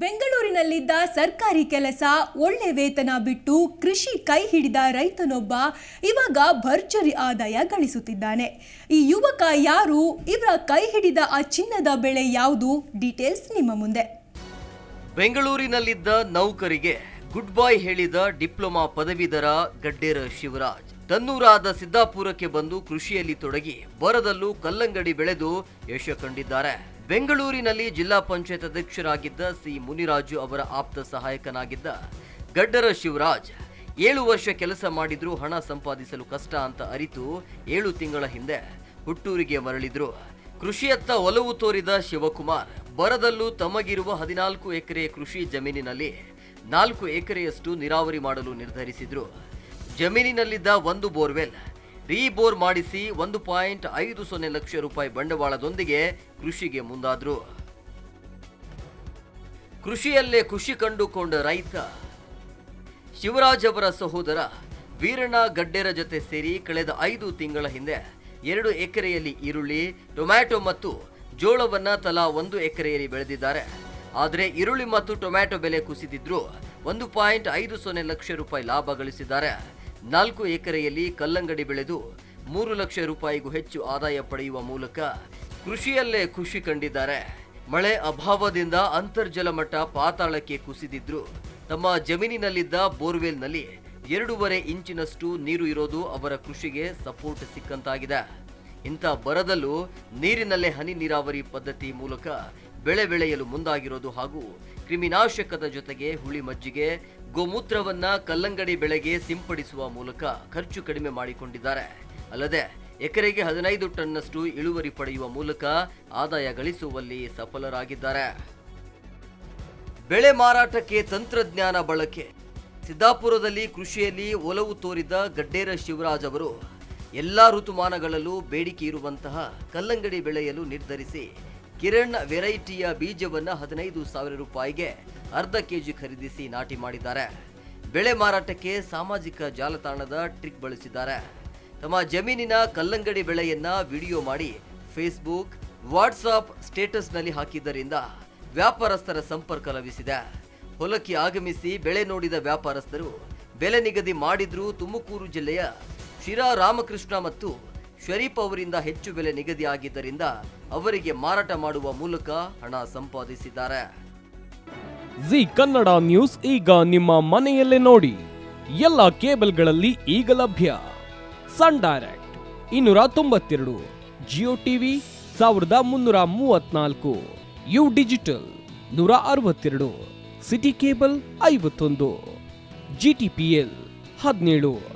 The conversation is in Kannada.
ಬೆಂಗಳೂರಿನಲ್ಲಿದ್ದ ಸರ್ಕಾರಿ ಕೆಲಸ ಒಳ್ಳೆ ವೇತನ ಬಿಟ್ಟು ಕೃಷಿ ಕೈ ಹಿಡಿದ ರೈತನೊಬ್ಬ ಇವಾಗ ಭರ್ಜರಿ ಆದಾಯ ಗಳಿಸುತ್ತಿದ್ದಾನೆ. ಈ ಯುವಕ ಯಾರು? ಇವರ ಕೈ ಹಿಡಿದ ಆ ಚಿನ್ನದ ಬೆಳೆ ಯಾವುದು? ಡೀಟೇಲ್ಸ್ ನಿಮ್ಮ ಮುಂದೆ. ಬೆಂಗಳೂರಿನಲ್ಲಿದ್ದ ನೌಕರಿಗೆ ಗುಡ್ ಬಾಯ್ ಹೇಳಿದ ಡಿಪ್ಲೊಮಾ ಪದವೀಧರ ಗಡ್ಡೇರ ಶಿವರಾಜ್. ತನ್ನೂರಾದ ಸಿದ್ದಾಪುರಕ್ಕೆ ಬಂದು ಕೃಷಿಯಲ್ಲಿ ತೊಡಗಿ ಬರದಲ್ಲೂ ಕಲ್ಲಂಗಡಿ ಬೆಳೆದು ಯಶ ಕಂಡಿದ್ದಾರೆ. ಬೆಂಗಳೂರಿನಲ್ಲಿ ಜಿಲ್ಲಾ ಪಂಚಾಯತ್ ಅಧ್ಯಕ್ಷರಾಗಿದ್ದ ಸಿ ಮುನಿರಾಜು ಅವರ ಆಪ್ತ ಸಹಾಯಕನಾಗಿದ್ದ ಗಡ್ಡರ ಶಿವರಾಜ್, ಏಳು ವರ್ಷ ಕೆಲಸ ಮಾಡಿದ್ರೂ ಹಣ ಸಂಪಾದಿಸಲು ಕಷ್ಟ ಅಂತ ಅರಿತು ಏಳು ತಿಂಗಳ ಹಿಂದೆ ಹುಟ್ಟೂರಿಗೆ ಮರಳಿದ್ರು. ಕೃಷಿಯತ್ತ ಒಲವು ತೋರಿದ ಶಿವಕುಮಾರ್, ಬರದಲ್ಲೂ ತಮಗಿರುವ ಹದಿನಾಲ್ಕು ಎಕರೆ ಕೃಷಿ ಜಮೀನಿನಲ್ಲಿ ನಾಲ್ಕು ಎಕರೆಯಷ್ಟು ನೀರಾವರಿ ಮಾಡಲು ನಿರ್ಧರಿಸಿದ್ರು. ಜಮೀನಿನಲ್ಲಿದ್ದ ಒಂದು ಬೋರ್ವೆಲ್. ರೀಬೋರ್ ಮಾಡಿಸಿ ಒಂದು ಪಾಯಿಂಟ್ ಐದು ಸೊನ್ನೆ ಲಕ್ಷ ರೂಪಾಯಿ ಬಂಡವಾಳದೊಂದಿಗೆ ಕೃಷಿಗೆ ಮುಂದಾದ್ರು. ಕೃಷಿಯಲ್ಲೇ ಖುಷಿ ಕಂಡುಕೊಂಡ ರೈತ. ಶಿವರಾಜ್ ಅವರ ಸಹೋದರ ವೀರಣ್ಣ ಗಡ್ಡೆರ ಜೊತೆ ಸೇರಿ ಕಳೆದ ಐದು ತಿಂಗಳ ಹಿಂದೆ ಎರಡು ಎಕರೆಯಲ್ಲಿ ಈರುಳ್ಳಿ, ಟೊಮ್ಯಾಟೊ ಮತ್ತು ಜೋಳವನ್ನ ತಲಾ ಒಂದು ಎಕರೆಯಲ್ಲಿ ಬೆಳೆದಿದ್ದಾರೆ. ಆದರೆ ಈರುಳ್ಳಿ ಮತ್ತು ಟೊಮ್ಯಾಟೊ ಬೆಲೆ ಕುಸಿದಿದ್ರು ಒಂದು ಪಾಯಿಂಟ್ ಐದು ಸೊನ್ನೆ ಲಕ್ಷ ರೂಪಾಯಿ ಲಾಭ ಗಳಿಸಿದ್ದಾರೆ. ನಾಲ್ಕು ಎಕರೆಯಲ್ಲಿ ಕಲ್ಲಂಗಡಿ ಬೆಳೆದು ಮೂರು ಲಕ್ಷ ರೂಪಾಯಿಗೂ ಹೆಚ್ಚು ಆದಾಯ ಪಡೆಯುವ ಮೂಲಕ ಕೃಷಿಯಲ್ಲೇ ಖುಷಿ ಕಂಡಿದ್ದಾರೆ. ಮಳೆ ಅಭಾವದಿಂದ ಅಂತರ್ಜಲ ಮಟ್ಟ ಪಾತಾಳಕ್ಕೆ ಕುಸಿದಿದ್ರು. ತಮ್ಮ ಜಮೀನಿನಲ್ಲಿದ್ದ ಬೋರ್ವೆಲ್ನಲ್ಲಿ ಎರಡೂವರೆ ಇಂಚಿನಷ್ಟು ನೀರು ಇರೋದು ಅವರ ಕೃಷಿಗೆ ಸಪೋರ್ಟ್ ಸಿಕ್ಕಂತಾಗಿದೆ. ಇಂಥ ಬರದಲ್ಲೂ ನೀರಿನಲ್ಲೇ ಹನಿ ನೀರಾವರಿ ಪದ್ಧತಿ ಮೂಲಕ ಬೆಳೆ ಬೆಳೆಯಲು ಮುಂದಾಗಿರೋದು ಹಾಗೂ ಕ್ರಿಮಿನಾಶಕದ ಜೊತೆಗೆ ಹುಳಿ ಮಜ್ಜಿಗೆ, ಗೋಮೂತ್ರವನ್ನ ಕಲ್ಲಂಗಡಿ ಬೆಳೆಗೆ ಸಿಂಪಡಿಸುವ ಮೂಲಕ ಖರ್ಚು ಕಡಿಮೆ ಮಾಡಿಕೊಂಡಿದ್ದಾರೆ. ಅಲ್ಲದೆ, ಎಕರೆಗೆ ಹದಿನೈದು ಟನ್ನಷ್ಟು ಇಳುವರಿ ಪಡೆಯುವ ಮೂಲಕ ಆದಾಯ ಗಳಿಸುವಲ್ಲಿ ಸಫಲರಾಗಿದ್ದಾರೆ. ಬೆಳೆ ಮಾರಾಟಕ್ಕೆ ತಂತ್ರಜ್ಞಾನ ಬಳಕೆ. ಸಿದ್ದಾಪುರದಲ್ಲಿ ಕೃಷಿಯಲ್ಲಿ ಒಲವು ತೋರಿದ ಗಡ್ಡೇರ ಶಿವರಾಜ್ ಅವರು ಎಲ್ಲ ಋತುಮಾನಗಳಲ್ಲೂ ಬೇಡಿಕೆ ಇರುವಂತಹ ಕಲ್ಲಂಗಡಿ ಬೆಳೆಯಲು ನಿರ್ಧರಿಸಿ ಕಿರಣ್ ವೆರೈಟಿಯ ಬೀಜವನ್ನು ಹದಿನೈದು ಸಾವಿರ ರೂಪಾಯಿಗೆ ಅರ್ಧ ಕೆಜಿ ಖರೀದಿಸಿ ನಾಟಿ ಮಾಡಿದ್ದಾರೆ. ಬೆಳೆ ಮಾರಾಟಕ್ಕೆ ಸಾಮಾಜಿಕ ಜಾಲತಾಣದ ಟ್ರಿಕ್ ಬಳಸಿದ್ದಾರೆ. ತಮ್ಮ ಜಮೀನಿನ ಕಲ್ಲಂಗಡಿ ಬೆಳೆಯನ್ನ ವಿಡಿಯೋ ಮಾಡಿ ಫೇಸ್ಬುಕ್, ವಾಟ್ಸಾಪ್ ಸ್ಟೇಟಸ್ನಲ್ಲಿ ಹಾಕಿದ್ದರಿಂದ ವ್ಯಾಪಾರಸ್ಥರ ಸಂಪರ್ಕ ಲಭಿಸಿದೆ. ಹೊಲಕ್ಕೆ ಆಗಮಿಸಿ ಬೆಳೆ ನೋಡಿದ ವ್ಯಾಪಾರಸ್ಥರು ಬೆಲೆ ನಿಗದಿ ಮಾಡಿದ್ರೂ ತುಮಕೂರು ಜಿಲ್ಲೆಯ ಶಿರಾ ರಾಮಕೃಷ್ಣ ಮತ್ತು ಶರೀಫ್ ಅವರಿಂದ ಹೆಚ್ಚು ಬೆಲೆ ನಿಗದಿಯಾಗಿದ್ದರಿಂದ ಅವರಿಗೆ ಮಾರಾಟ ಮಾಡುವ ಮೂಲಕ ಹಣ ಸಂಪಾದಿಸಿದ್ದಾರೆ. ಜಿ ಕನ್ನಡ ನ್ಯೂಸ್ ಈಗ ನಿಮ್ಮ ಮನೆಯಲ್ಲೇ ನೋಡಿ. ಎಲ್ಲ ಕೇಬಲ್ಗಳಲ್ಲಿ ಈಗ ಲಭ್ಯ. ಸನ್ ಡೈರೆಕ್ಟ್ ಇನ್ನೂರ ತೊಂಬತ್ತೆರಡು, ಜಿಯೋ ಟಿವಿ ಸಾವಿರದ ಮುನ್ನೂರ ಮೂವತ್ನಾಲ್ಕು ಯು ಡಿಜಿಟಲ್ ನೂರ ಅರವತ್ತೆರಡು, ಸಿಟಿ ಕೇಬಲ್ ಐವತ್ತೊಂದು, ಜಿ ಟಿ ಪಿ ಎಲ್ ಹದಿನೇಳು.